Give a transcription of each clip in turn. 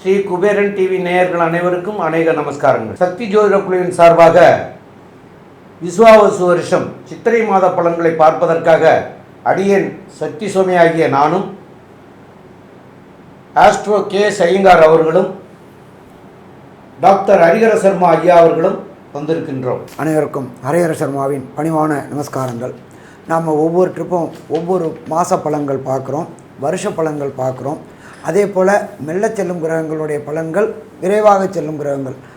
Sri Kuberan TV நேயர்கள் அனைவருக்கும் அநேக நமஸ்காரங்கள். சக்தி ஜோதிட குழுவின் சார்பாக விஸ்வாவசு வருஷம் சித்திரை மாத பலன்களை பார்ப்பதற்காக அடியேன் சக்தி சுவாமி ஆகிய நானும் ஆஸ்ட்ரோ கே சையங்கார் அவர்களும் டாக்டர் ஹரிகர சர்மா ஐயா அவர்களும் வந்திருக்கின்றோம். அனைவருக்கும் ஹரஹர சர்மாவின் பணிவான நமஸ்காரங்கள். நாம் ஒவ்வொரு ட்ரிப்பும் ஒவ்வொரு மாத பழங்கள் பார்க்குறோம் வருஷ பழங்கள் பார்க்குறோம். அதே போல் மெல்ல செல்லும் கிரகங்களுடைய பலன்கள் விரைவாக செல்லும் கிரகங்கள்.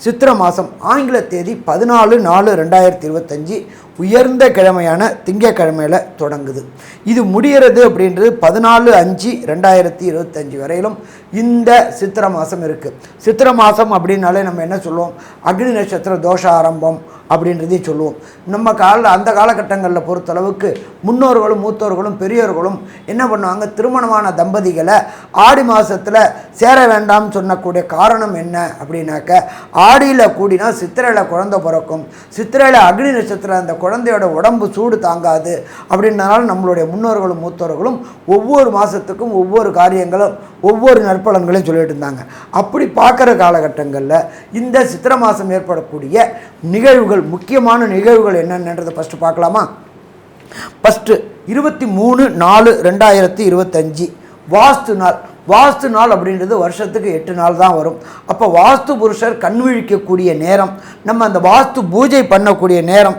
சித்திர மாதம் ஆங்கில தேதி பதினாலு நாலு ரெண்டாயிரத்தி இருபத்தஞ்சி உயர்ந்த கிழமையான திங்கக்கிழமையில் தொடங்குது. இது முடிகிறது அப்படின்றது பதினாலு அஞ்சு ரெண்டாயிரத்தி இருபத்தஞ்சி வரையிலும் இந்த சித்திர மாதம் இருக்குது சித்திர மாதம் அப்படின்னாலே நம்ம என்ன சொல்லுவோம்? அக்னி நட்சத்திர தோஷ ஆரம்பம் அப்படின்றதையும் சொல்லுவோம். நம்ம கால அந்த காலகட்டங்களில் பொறுத்தளவுக்கு முன்னோர்களும் மூத்தோர்களும் பெரியோர்களும் என்ன பண்ணுவாங்க? திருமணமான தம்பதிகளை ஆடி மாதத்தில் சேர வேண்டாம்னு சொன்னக்கூடிய காரணம் என்ன அப்படின்னாக்க ஆடியில் கூடினா சித்திரையில் குழந்தை பிறக்கும். சித்திரையில் அக்னி நட்சத்திரம் அந்த குழந்தை குழந்தையோட உடம்பு சூடு தாங்காது அப்படின்றனால நம்மளுடைய முன்னோர்களும் மூத்தோர்களும் ஒவ்வொரு மாதத்துக்கும் ஒவ்வொரு காரியங்களும் ஒவ்வொரு நற்பலன்களையும் சொல்லிட்டு இருந்தாங்க. அப்படி பார்க்குற காலகட்டங்களில் இந்த சித்திரை மாதம் ஏற்படக்கூடிய நிகழ்வுகள் முக்கியமான நிகழ்வுகள் என்னென்னன்றதை ஃபஸ்ட்டு பார்க்கலாமா? ஃபஸ்ட்டு இருபத்தி மூணு நாலு ரெண்டாயிரத்தி இருபத்தஞ்சி. வாஸ்து நாள். வாஸ்து நாள் அப்படின்றது வருஷத்துக்கு எட்டு நாள் தான் வரும். அப்போ வாஸ்து புருஷர் கண் விழிக்கக்கூடிய நேரம் நம்ம அந்த வாஸ்து பூஜை பண்ணக்கூடிய நேரம்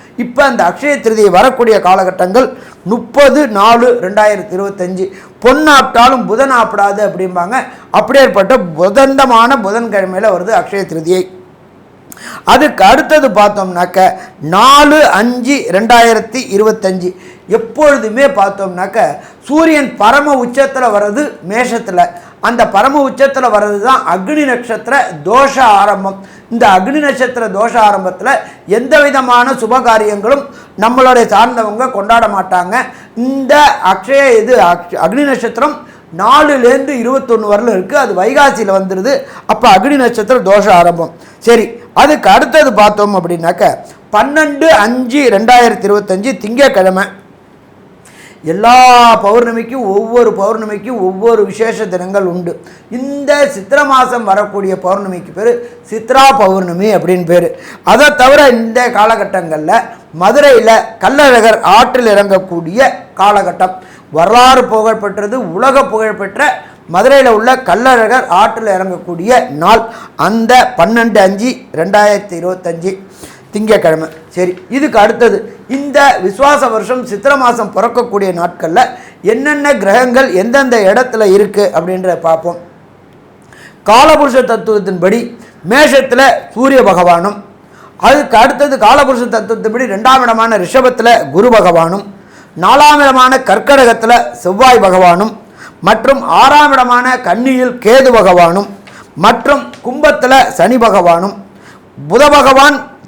இப்போ அந்த அக்ஷய திருதியை வரக்கூடிய காலகட்டங்கள் முப்பது நாலு ரெண்டாயிரத்தி இருபத்தஞ்சி. பொன்னாப்டாலும் புதன் ஆப்பிடாது அப்படிம்பாங்க. அப்படியேற்பட்ட புதந்தமான புதன்கிழமையில் வருது அக்ஷய திருதியை. அதுக்கு அடுத்தது பார்த்தோம்னாக்க நாலு அஞ்சு ரெண்டாயிரத்தி இருபத்தஞ்சி. எப்பொழுதுமே பார்த்தோம்னாக்க சூரியன் பரம உச்சத்தில் வர்றது மேஷத்தில். அந்த பரம உச்சத்தில் வர்றது தான் அக்னி நட்சத்திர தோஷ ஆரம்பம். இந்த அக்னி நட்சத்திர தோஷ ஆரம்பத்தில் எந்த விதமான சுப காரியங்களும் நம்மளுடைய சார்ந்தவங்க கொண்டாட மாட்டாங்க. இந்த அக்ஷய இது அக்ஷ- அக்னி நட்சத்திரம் நாலுலேருந்து இருபத்தொன்று வரலும் இருக்குது அது வைகாசியில் வந்துடுது அப்போ அக்னி நட்சத்திரம் தோஷ ஆரம்பம். சரி அதுக்கு அடுத்தது பார்த்தோம் அப்படின்னாக்க பன்னெண்டு அஞ்சு ரெண்டாயிரத்தி இருபத்தஞ்சி திங்கக்கிழமை எல்லா பௌர்ணமிக்கும் ஒவ்வொரு பௌர்ணமிக்கும் ஒவ்வொரு விசேஷ தினங்கள் உண்டு. இந்த சித்திர மாதம் வரக்கூடிய பௌர்ணமிக்கு பேர் சித்ரா பௌர்ணமி அப்படின்னு பேர். அதை தவிர இந்த காலகட்டங்களில் மதுரையில் கல்லழகர் ஆற்றில் இறங்கக்கூடிய காலகட்டம். வரலாறு புகழ்பெற்றது உலக புகழ்பெற்ற மதுரையில் உள்ள கள்ளழகர் ஆற்றில் இறங்கக்கூடிய நாள். அந்த பன்னெண்டு அஞ்சு ரெண்டாயிரத்தி இருபத்தஞ்சு. திங்கக்கிழமை சரி இதுக்கு அடுத்தது இந்த விசுவாச வருஷம் சித்திர மாதம் பிறக்கக்கூடிய நாட்களில் என்னென்ன கிரகங்கள் எந்தெந்த இடத்துல இருக்குது அப்படின்ற பார்ப்போம். காலபுருஷ தத்துவத்தின்படி மேஷத்தில் சூரிய பகவானும் அதுக்கு அடுத்தது காலபுருஷ தத்துவத்தின்படி ரெண்டாம் இடமான ரிஷபத்தில் குரு பகவானும் நாலாம் இடமான கர்க்கடகத்தில் செவ்வாய் பகவானும் மற்றும் ஆறாம் இடமான கன்னியில் கேது பகவானும் மற்றும் கும்பத்தில் சனி பகவானும் புத பகவான்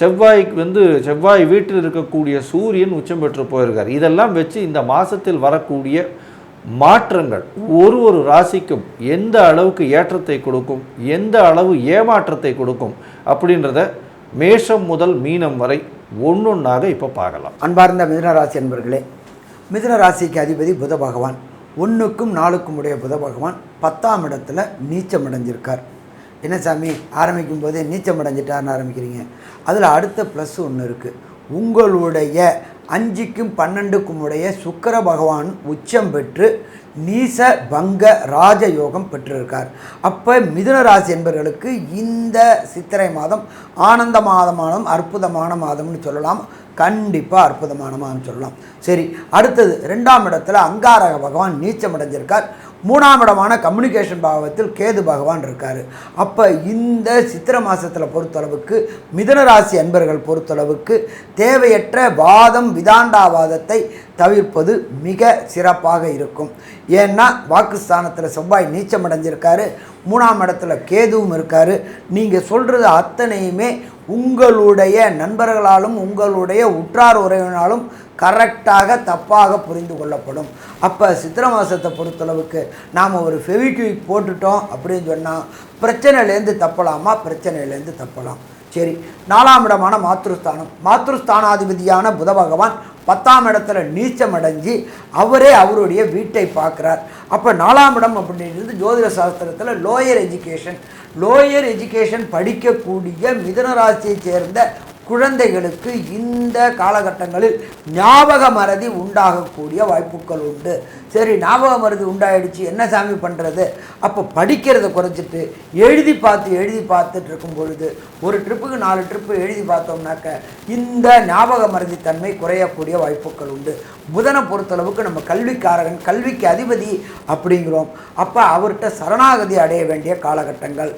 செவ்வாய்க்கு வந்து செவ்வாய் வீட்டில் இருக்கக்கூடிய சூரியன் உச்சம் பெற்று போயிருக்கார். இதெல்லாம் வச்சு இந்த மாதத்தில் வரக்கூடிய மாற்றங்கள் ஒரு ஒரு ராசிக்கும் எந்த அளவுக்கு ஏற்றத்தை கொடுக்கும் எந்த அளவு ஏமாற்றத்தை கொடுக்கும் அப்படின்றத மேஷம் முதல் மீனம் வரை ஒன்றொன்னாக இப்போ பார்க்கலாம். அன்பார்ந்த மிதுன ராசி அன்பர்களே மிதுன ராசிக்கு அதிபதி புத பகவான் ஒன்றுக்கும் நாலுக்கும் உடைய புத பகவான் பத்தாம் இடத்துல நீச்சம் அடைஞ்சிருக்கார். என்ன சாமி ஆரம்பிக்கும் போதே நீச்சம் அடைஞ்சிட்டார்னு ஆரம்பிக்கிறீங்க. அதில் அடுத்த ப்ளஸ் ஒன்று இருக்குது உங்களுடைய அஞ்சுக்கும் பன்னெண்டுக்கும் உடைய சுக்கர பகவான் உச்சம் பெற்று நீச பங்க ராஜயோகம் பெற்றிருக்கார். அப்போ மிதுன ராசி என்பவர்களுக்கு இந்த சித்திரை மாதம் ஆனந்த மாதமானம் அற்புதமான மாதம்னு சொல்லலாம். கண்டிப்பாக அற்புதமான சொல்லலாம். சரி அடுத்தது ரெண்டாம் இடத்துல அங்காரக பகவான் நீச்சம் அடைஞ்சிருக்கார். மூணாம் இடமான கம்யூனிகேஷன் பாவத்தில் கேது பகவான் இருக்கார். அப்போ இந்த சித்திர மாதத்தில் பொறுத்தளவுக்கு மிதனராசி அன்பர்கள் பொறுத்தளவுக்கு தேவையற்ற வாதம் விதாண்டாவாதத்தை தவிர்ப்பது மிக சிறப்பாக இருக்கும். ஏன்னா வாக்குஸ்தானத்தில் செவ்வாய் நீச்சம் அடைஞ்சிருக்காரு. மூணாம் இடத்துல கேதுவும் இருக்கார். நீங்கள் சொல்கிறது அத்தனையுமே உங்களுடைய நண்பர்களாலும் உங்களுடைய உற்றார் உறவினாலும் கரெக்டாக தப்பாக புரிந்து கொள்ளப்படும். அப்போ சித்திர மாதத்தை பொறுத்தளவுக்கு நாம் ஒரு ஃபெவிக்யூக் போட்டுட்டோம் அப்படின்னு சொன்னால் பிரச்சனையிலேருந்து தப்பலாமா? பிரச்சனையிலேருந்து தப்பலாம். சரி நாலாம் இடமான மாத்ருஸ்தானம். மாத்ருஸ்தானாதிபதியான புத பகவான் பத்தாம் இடத்துல நீச்சம் அடைஞ்சு அவரே அவருடைய வீட்டை பார்க்குறார். அப்போ நாலாம் இடம் அப்படின்றது ஜோதிட சாஸ்திரத்தில் லோயர் எஜுகேஷன் லோயர் எஜுகேஷன் படிக்கக்கூடிய மிதனராசியை சேர்ந்த குழந்தைகளுக்கு இந்த காலகட்டங்களில் ஞாபக மறதி உண்டாகக்கூடிய வாய்ப்புகள் உண்டு. சரி ஞாபக மறதி உண்டாயிடுச்சு என்ன சாமி பண்ணுறது அப்போ படிக்கிறத குறைச்சிட்டு எழுதி பார்த்து எழுதி பார்த்துட்டு இருக்கும் பொழுது ஒரு ட்ரிப்புக்கு நாலு ட்ரிப்பு எழுதி பார்த்தோம்னாக்க இந்த ஞாபக மறதி தன்மை குறையக்கூடிய வாய்ப்புகள் உண்டு. புதனை பொறுத்தளவுக்கு நம்ம கல்விக்காரகன் கல்விக்கு அதிபதி அப்படிங்கிறோம். அப்போ அவர்கிட்ட சரணாகதி அடைய வேண்டிய காலகட்டங்கள்.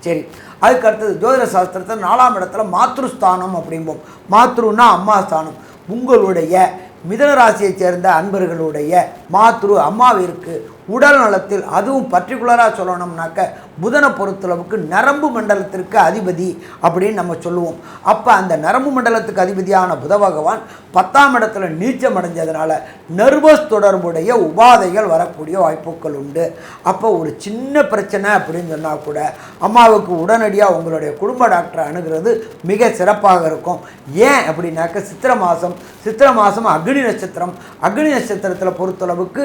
சரி. அதுக்கு அடுத்தது ஜோதிட சாஸ்திரத்தில் நாலாம் இடத்துல மாத்ருஸ்தானம் அப்படிம்போம். மாத்ருன்னா அம்மா ஸ்தானம். உங்களுடைய மிதன ராசியைச் சேர்ந்த அன்பர்களுடைய மாத்ரு அம்மாவிற்கு உடல் நலத்தில் அதுவும் பர்டிகுலராக சொல்லணும்னாக்க புதனை பொறுத்தளவுக்கு நரம்பு மண்டலத்திற்கு அதிபதி அப்படின்னு நம்ம சொல்லுவோம். அப்போ அந்த நரம்பு மண்டலத்துக்கு அதிபதியான புத பகவான் பத்தாம் இடத்துல நீச்சம் அடைஞ்சதுனால நர்வஸ் தொடர்புடைய உபாதைகள் வரக்கூடிய வாய்ப்புகள் உண்டு. அப்போ ஒரு சின்ன பிரச்சனை அப்படின்னு சொன்னால் கூட அம்மாவுக்கு உடனடியாக உங்களுடைய குடும்ப டாக்டரை அணுகிறது மிக சிறப்பாக இருக்கும். ஏன் அப்படின்னாக்க சித்திர மாதம் சித்திர மாதம் அக்னி நட்சத்திரம். அக்னி நட்சத்திரத்தில் பொறுத்தளவுக்கு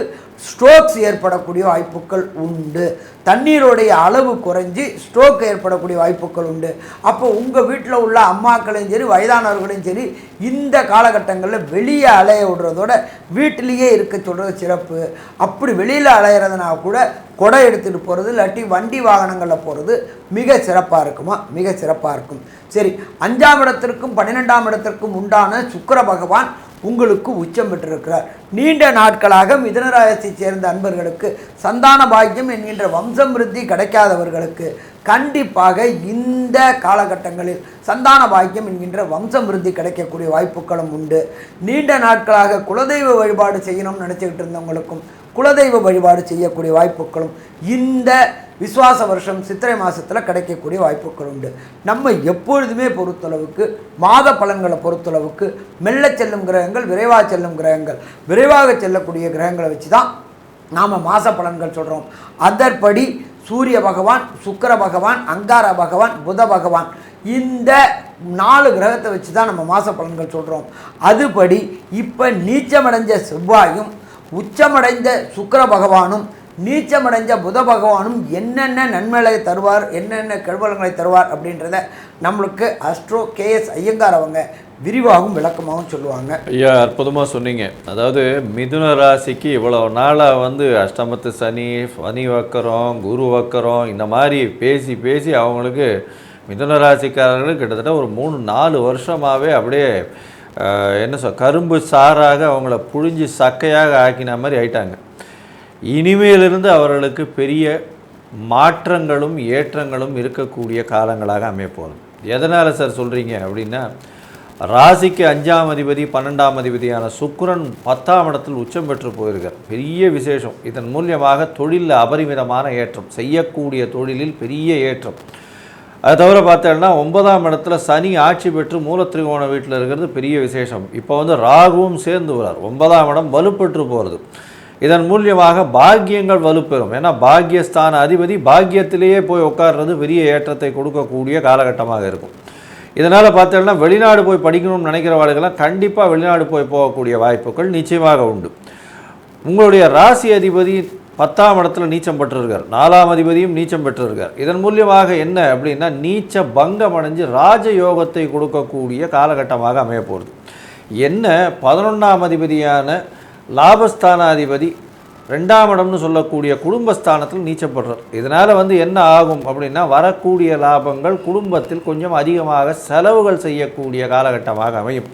ஸ்ட்ரோக்ஸ் ஏற்படக்கூடிய வாய்ப்புகள் உண்டு. தண்ணீருடைய அளவு குறைஞ்சி ஸ்ட்ரோக் ஏற்படக்கூடிய வாய்ப்புகள் உண்டு. அப்போ உங்கள் வீட்டில் உள்ள அம்மாக்களையும் சரி வயதானவர்களையும் சரி இந்த காலகட்டங்களில் வெளியே அலைய விடுறதோட வீட்டிலேயே இருக்க சொல்கிறது சிறப்பு. அப்படி வெளியில் அலையிறதுனா கூட கொடை எடுத்துகிட்டு போகிறது இல்லாட்டி வண்டி வாகனங்களில் போகிறது மிக சிறப்பாக இருக்குமா? மிக சிறப்பாக இருக்கும். சரி அஞ்சாம் இடத்திற்கும் பன்னிரெண்டாம் இடத்திற்கும் உண்டான சுக்கர பகவான் உங்களுக்கு உச்சம் பெற்றிருக்கிறார். நீண்ட நாட்களாக மிதனராயத்தைச் சேர்ந்த அன்பர்களுக்கு சந்தான பாக்கியம் என்கின்ற வம்சம் விருத்தி கிடைக்காதவர்களுக்கு கண்டிப்பாக இந்த காலகட்டங்களில் சந்தான பாக்கியம் என்கின்ற வம்சம் விருத்தி கிடைக்கக்கூடிய வாய்ப்புகளும் உண்டு. நீண்ட நாட்களாக குலதெய்வ வழிபாடு செய்யணும்னு நினச்சிக்கிட்டு இருந்தவங்களுக்கும் குலதெய்வ வழிபாடு செய்யக்கூடிய வாய்ப்புகளும் இந்த விஸ்வாச வருஷம் சித்திரை மாதத்தில் கிடைக்கக்கூடிய வாய்ப்புகள் உண்டு. நம்ம எப்பொழுதுமே பொறுத்தளவுக்கு மாத பலன்களை பொறுத்தளவுக்கு மெல்ல செல்லும் கிரகங்கள் விரைவாக செல்லும் கிரகங்கள் விரைவாக செல்லக்கூடிய கிரகங்களை வச்சு தான் நாம் மாத பலன்கள் சொல்கிறோம் அதற்படி சூரிய பகவான் சுக்கர பகவான் அங்கார பகவான் புத பகவான் இந்த நாலு கிரகத்தை வச்சு தான் நம்ம மாத பலன்கள் சொல்கிறோம் அதுபடி இப்போ நீச்சமடைஞ்ச செவ்வாயும் உச்சமடைந்த சுக்கர பகவானும் நீச்சமடைஞ்ச புத பகவானும் என்னென்ன நன்மைகளை தருவார் என்னென்ன கெடுபலங்களை தருவார் அப்படின்றத நம்மளுக்கு அஸ்ட்ரோ கேஎஸ் ஐயங்கார் அவங்க விரிவாகவும் விளக்கமாகவும் சொல்லுவாங்க. ஐயா அற்புதமாக சொன்னீங்க. அதாவது மிதுன ராசிக்கு இவ்வளோ நாளாக வந்து அஷ்டமத்து சனி சனி வக்கரம் குரு வக்கரம் இந்த மாதிரி பேசி பேசி அவங்களுக்கு மிதுன ராசிக்காரர்கள் கிட்டத்தட்ட ஒரு மூணு நாலு வருஷமாகவே அப்படியே என்ன சொல் கரும்பு சாராக அவங்கள புழிஞ்சு சக்கையாக ஆக்கின மாதிரி ஆயிட்டாங்க. இனிமேலிருந்து அவர்களுக்கு பெரிய மாற்றங்களும் ஏற்றங்களும் இருக்கக்கூடிய காலங்களாக அமையப்போகுது. எதனால் சார் சொல்கிறீங்க அப்படின்னா ராசிக்கு அஞ்சாம் அதிபதி பன்னெண்டாம் அதிபதியான சுக்கரன் பத்தாம் இடத்தில் உச்சம் பெற்று போயிருக்கார். பெரிய விசேஷம். இதன் மூலியமாக தொழிலில் அபரிமிதமான ஏற்றம் செய்யக்கூடிய தொழிலில் பெரிய ஏற்றம். அது தவிர பார்த்தோம்னா ஒன்பதாம் இடத்துல சனி ஆட்சி பெற்று மூலத்திரிகோண வீட்டில் இருக்கிறது பெரிய விசேஷம். இப்போ வந்து ராகுவும் சேர்ந்து வரார். ஒன்பதாம் இடம் வலுப்பெற்று போகிறது இதன் மூலியமாக பாக்கியங்கள் வலுப்பெறும். ஏன்னா பாக்கியஸ்தான அதிபதி பாக்கியத்திலேயே போய் உட்கார்றது பெரிய ஏற்றத்தை கொடுக்கக்கூடிய காலகட்டமாக இருக்கும். இதனால் பார்த்தோம்னா வெளிநாடு போய் படிக்கணும்னு நினைக்கிறவர்களுக்கெல்லாம் கண்டிப்பாக வெளிநாடு போய் போகக்கூடிய வாய்ப்புகள் நிச்சயமாக உண்டு. உங்களுடைய ராசி அதிபதி பத்தாம் இடத்துல நீச்சம் பெற்றிருக்கார். நாலாம் அதிபதியும் நீச்சம் பெற்றிருக்கார். இதன் மூலியமாக என்ன அப்படின்னா நீச்ச பங்கம் அடைஞ்சு ராஜயோகத்தை கொடுக்கக்கூடிய காலகட்டமாக அமைய போகிறது என்ன? பதினொன்றாம் அதிபதியான லாபஸ்தானாதிபதி ரெண்டாம் இடம்னு சொல்லக்கூடிய குடும்பஸ்தானத்தில் நீச்சப்படுறார். இதனால் வந்து என்ன ஆகும் அப்படின்னா வரக்கூடிய லாபங்கள் குடும்பத்தில் கொஞ்சம் அதிகமாக செலவுகள் செய்யக்கூடிய காலகட்டமாக அமையும்.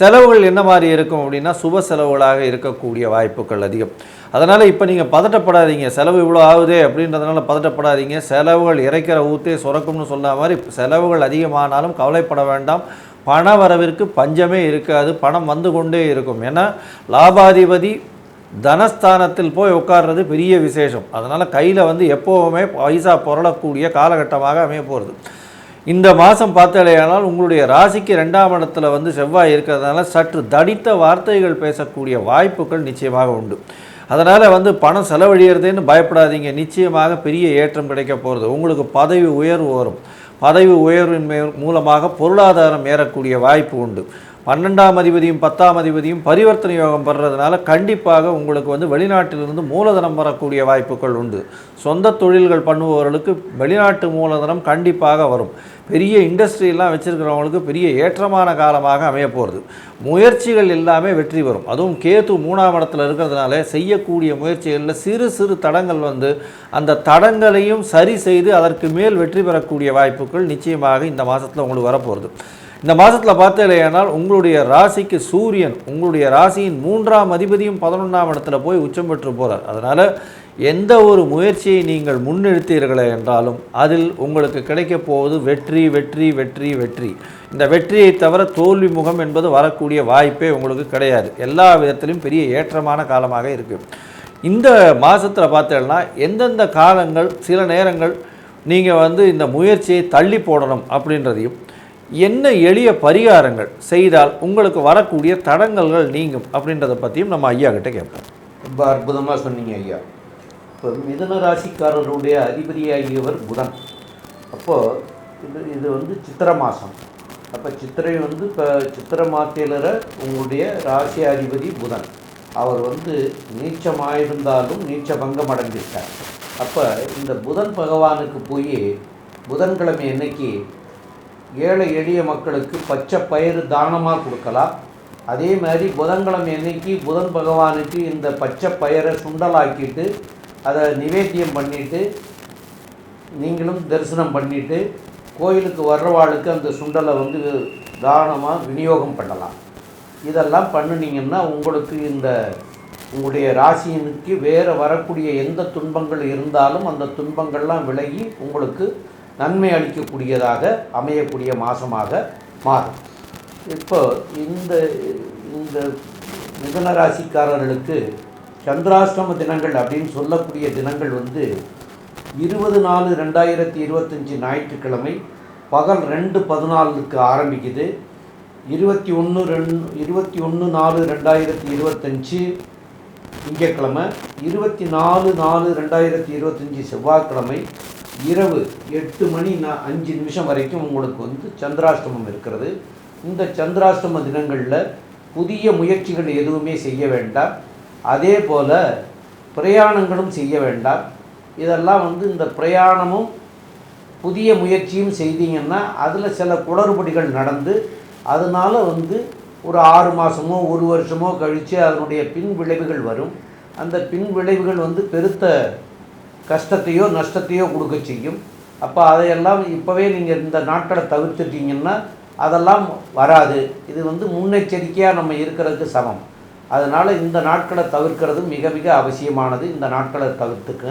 செலவுகள் என்ன மாதிரி இருக்கும் அப்படின்னா சுப செலவுகளாக இருக்கக்கூடிய வாய்ப்புகள் அதிகம். அதனால் இப்போ நீங்கள் பதட்டப்படாதீங்க. செலவு இவ்வளோ ஆகுதே அப்படின்றதுனால பதட்டப்படாதீங்க. செலவுகள் இறைக்கிற ஊத்தே சுரக்கும்னு சொன்ன மாதிரி செலவுகள் அதிகமானாலும் கவலைப்பட வேண்டாம். பண வரவிற்கு பஞ்சமே இருக்காது பணம் வந்து கொண்டே இருக்கும். ஏன்னா லாபாதிபதி தனஸ்தானத்தில் போய் உட்கார்றது பெரிய விசேஷம். அதனால் கையில் வந்து எப்போவுமே பைசா புரளக்கூடிய காலகட்டமாக அமைய போகிறது இந்த மாதம் பார்த்தாலேயானால் உங்களுடைய ராசிக்கு ரெண்டாம் இடத்துல வந்து செவ்வாய் இருக்கிறதுனால சற்று தடித்த வார்த்தைகள் பேசக்கூடிய வாய்ப்புகள் நிச்சயமாக உண்டு. அதனால் வந்து பணம் செலவழிகிறதுன்னு பயப்படாதீங்க. நிச்சயமாக பெரிய ஏற்றம் கிடைக்க போகிறது உங்களுக்கு பதவி உயர்வு வரும். பதவி உயர்வின் மே- மூலமாக பொருளாதாரம் ஏறக்கூடிய வாய்ப்பு உண்டு. பன்னெண்டாம் அதிபதியும் பத்தாம் அதிபதியும் பரிவர்த்தனை யோகம் படுறதுனால கண்டிப்பாக உங்களுக்கு வந்து வெளிநாட்டிலிருந்து மூலதனம் வரக்கூடிய வாய்ப்புகள் உண்டு. சொந்த தொழில்கள் பண்ணுபவர்களுக்கு வெளிநாட்டு மூலதனம் கண்டிப்பாக வரும். பெரிய இண்டஸ்ட்ரியெல்லாம் வச்சுருக்கிறவங்களுக்கு பெரிய ஏற்றமான காலமாக அமைய போகிறது முயற்சிகள் எல்லாமே வெற்றி வரும் அதுவும் கேது மூணாம் இடத்துல இருக்கிறதுனால செய்யக்கூடிய முயற்சிகளில் சிறு சிறு தடங்கள் வந்து அந்த தடங்களையும் சரி செய்து அதற்கு மேல் வெற்றி பெறக்கூடிய வாய்ப்புகள் நிச்சயமாக இந்த மாதத்தில் உங்களுக்கு வரப்போகிறது இந்த மாதத்தில் பார்த்தீங்கன்னா உங்களுடைய ராசிக்கு சூரியன் உங்களுடைய ராசியின் மூன்றாம் அதிபதியும் பதினொன்றாம் இடத்துல போய் உச்சம் பெற்று போகிறார் அதனால் எந்த ஒரு முயற்சியை நீங்கள் முன்னெடுத்தீர்களே என்றாலும் அதில் உங்களுக்கு கிடைக்கப் போவது வெற்றி வெற்றி வெற்றி வெற்றி. இந்த வெற்றியை தவிர தோல்வி முகம் என்பது வரக்கூடிய வாய்ப்பே உங்களுக்கு கிடையாது. எல்லா விதத்திலும் பெரிய ஏற்றமான காலமாக இருக்குது இந்த மாதத்தில் பார்த்தீங்கன்னா எந்தெந்த காலங்கள் சில நேரங்கள் நீங்கள் வந்து இந்த முயற்சியை தள்ளி போடணும் அப்படின்றதையும் என்ன எளிய பரிகாரங்கள் செய்தால் உங்களுக்கு வரக்கூடிய தடங்கல்கள் நீங்கும் அப்படின்றத பற்றியும் நம்ம ஐயா கிட்ட கேட்போம். ரொம்ப அற்புதமாக சொன்னீங்க ஐயா. இப்போ மிதுன ராசிக்காரருடைய அதிபதியாகியவர் புதன். அப்போது இது இது வந்து சித்திரை மாதம் அப்போ சித்திரை வந்து இப்போ சித்திரை மாத்திலர உங்களுடைய ராசி அதிபதி புதன். அவர் வந்து நீச்சமாயிருந்தாலும் நீச்ச பங்கம் அடைஞ்சிட்டார் அப்போ இந்த புதன் பகவானுக்கு போய் புதன்கிழமை அன்னைக்கு ஏழை எளிய மக்களுக்கு பச்சை பயிறு தானமாக கொடுக்கலாம். அதே மாதிரி புதன்கிழமை அன்னைக்கு புதன் பகவானுக்கு இந்த பச்சை பயிரை சுண்டலாக்கிட்டு அதை நிவேத்தியம் பண்ணிவிட்டு நீங்களும் தரிசனம் பண்ணிவிட்டு கோயிலுக்கு வர்றவாளுக்கு அந்த சுண்டலை வந்து தானமாக விநியோகம் பண்ணலாம். இதெல்லாம் பண்ணுனீங்கன்னா உங்களுக்கு இந்த உங்களுடைய ராசியினுக்கு வேறு வரக்கூடிய எந்த துன்பங்கள் இருந்தாலும் அந்த துன்பங்கள்லாம் விலகி உங்களுக்கு நன்மை அளிக்கக்கூடியதாக அமையக்கூடிய மாதமாக மாறும். இப்போ இந்த இந்த மிதன ராசிக்காரர்களுக்கு சந்திராஷ்டம தினங்கள் அப்படின்னு சொல்லக்கூடிய தினங்கள் வந்து இருபது நாலு ரெண்டாயிரத்தி இருபத்தஞ்சி ஞாயிற்றுக்கிழமை பகல் ரெண்டு பதினாலுக்கு ஆரம்பிக்குது. இருபத்தி ஒன்று ரெண்டு இருபத்தி ஒன்று நாலு ரெண்டாயிரத்தி இருபத்தஞ்சி திங்கக்கிழமை இருபத்தி நாலு நாலு ரெண்டாயிரத்தி இருபத்தஞ்சி செவ்வாய்க்கிழமை இரவு எட்டு மணி நான் அஞ்சு நிமிஷம் வரைக்கும் உங்களுக்கு வந்து சந்திராஷ்டமம் இருக்கிறது. இந்த சந்திராஷ்டம தினங்களில் புதிய முயற்சிகள் எதுவுமே செய்ய வேண்டாம். அதே போல் பிரயாணங்களும் செய்ய வேண்டாம். இதெல்லாம் வந்து இந்த பிரயாணமும் புதிய முயற்சியும் செய்தீங்கன்னா அதில் சில குளறுபடிகள் நடந்து அதனால வந்து ஒரு ஆறு மாதமோ ஒரு வருஷமோ கழித்து அதனுடைய பின் விளைவுகள் வரும். அந்த பின் விளைவுகள் வந்து பெருத்த கஷ்டத்தையோ நஷ்டத்தையோ கொடுக்க செய்யும். அப்போ அதையெல்லாம் இப்போவே நீங்கள் இந்த நாட்களை தவிர்த்துட்டீங்கன்னா அதெல்லாம் வராது. இது வந்து முன்னெச்சரிக்கையாக நம்ம இருக்கிறதுக்கு சமம். அதனால் இந்த நாட்களை தவிர்க்கிறது மிக மிக அவசியமானது. இந்த நாட்களை தவிர்த்துக்க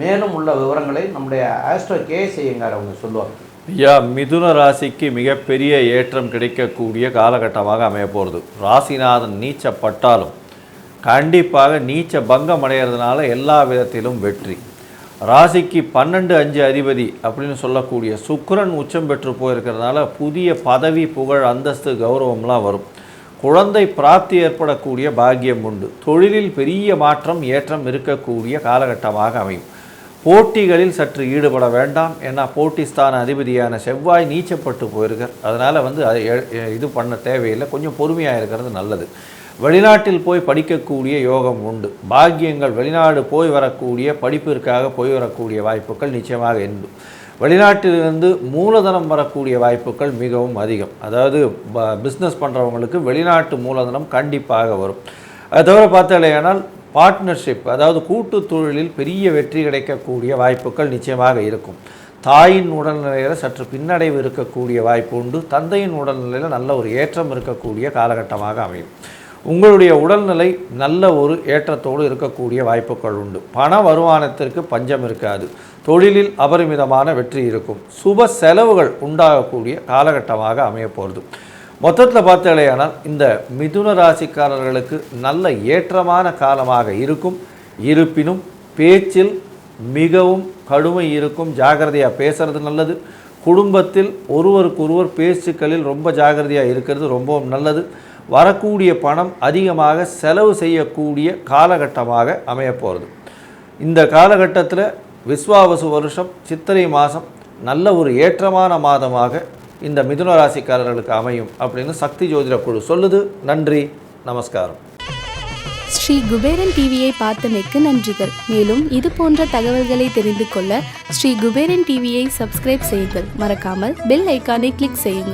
மேலும் உள்ள விவரங்களை நம்முடைய ஆஸ்ட்ரோ கே செய்யுங்கார் அவங்க சொல்லுவாங்க. ஐயா மிதுன ராசிக்கு மிகப்பெரிய ஏற்றம் கிடைக்கக்கூடிய காலகட்டமாக அமைய போகிறது ராசிநாதன் நீச்சப்பட்டாலும் கண்டிப்பாக நீச்ச பங்கம் அடைகிறதுனால எல்லா விதத்திலும் வெற்றி. ராசிக்கு பன்னெண்டு அஞ்சு அதிபதி அப்படின்னு சொல்லக்கூடிய சுக்கரன் உச்சம் பெற்று போயிருக்கிறதுனால புதிய பதவி புகழ் அந்தஸ்து கௌரவம்லாம் வரும். குழந்தை பிராப்தி ஏற்படக்கூடிய பாக்கியம் உண்டு. தொழிலில் பெரிய மாற்றம் ஏற்றம் இருக்கக்கூடிய காலகட்டமாக அமையும். போட்டிகளில் சற்று ஈடுபட வேண்டாம். ஏன்னா போட்டிஸ்தான அதிபதியான செவ்வாய் நீச்சப்பட்டு போயிருக்கார். அதனால் வந்து அது எ- இது பண்ண தேவையில்லை. கொஞ்சம் பொறுமையாக இருக்கிறது நல்லது. வெளிநாட்டில் போய் படிக்கக்கூடிய யோகம் உண்டு. பாக்கியங்கள் வெளிநாடு போய் வரக்கூடிய படிப்பிற்காக போய் வரக்கூடிய வாய்ப்புகள் நிச்சயமாக உண்டு. வெளிநாட்டிலிருந்து மூலதனம் வரக்கூடிய வாய்ப்புகள் மிகவும் அதிகம். அதாவது பிஸ்னஸ் பண்ணுறவங்களுக்கு வெளிநாட்டு மூலதனம் கண்டிப்பாக வரும். அது தவிர பார்த்தாலேயானால் பார்ட்னர்ஷிப் அதாவது கூட்டு தொழிலில் பெரிய வெற்றி கிடைக்கக்கூடிய வாய்ப்புகள் நிச்சயமாக இருக்கும். தாயின் உடல்நிலையில் சற்று பின்னடைவு இருக்கக்கூடிய வாய்ப்பு உண்டு. தந்தையின் உடல்நிலையில் நல்ல ஒரு ஏற்றம் இருக்கக்கூடிய காலகட்டமாக அமையும். உங்களுடைய உடல்நிலை நல்ல ஒரு ஏற்றத்தோடு இருக்கக்கூடிய வாய்ப்புகள் உண்டு. பண வருமானத்திற்கு பஞ்சம் இருக்காது. தொழிலில் அபரிமிதமான வெற்றி இருக்கும். சுப செலவுகள் உண்டாகக்கூடிய காலகட்டமாக அமையப்போகிறது மொத்தத்தில் பார்த்தாலேயானால் இந்த மிதுன ராசிக்காரர்களுக்கு நல்ல ஏற்றமான காலமாக இருக்கும். இருப்பினும் பேச்சில் மிகவும் கடுமை இருக்கும். ஜாகிரதையாக பேசுறது நல்லது. குடும்பத்தில் ஒருவருக்கொருவர் பேச்சுக்களில் ரொம்ப ஜாகிரதையாக இருக்கிறது ரொம்பவும் நல்லது. வரக்கூடிய பணம் அதிகமாக செலவு செய்யக்கூடிய காலகட்டமாக அமையப் போகிறது இந்த காலகட்டத்தில் விஸ்வாவசு வருஷம் சித்திரை மாதம் நல்ல ஒரு ஏற்றமான மாதமாக இந்த மிதுன ராசிக்காரர்களுக்கு அமையும் அப்படின்னு சக்தி ஜோதிட குழு சொல்லுது. நன்றி நமஸ்காரம். ஸ்ரீ குபேரன் டிவியை பார்த்தமைக்கு நன்றிகள். மேலும் இது போன்ற தகவல்களை தெரிந்து கொள்ள ஸ்ரீ குபேரன் டிவியை சப்ஸ்கிரைப் செய்யுங்கள். மறக்காமல் பெல் ஐக்கானை கிளிக் செய்யுங்கள்.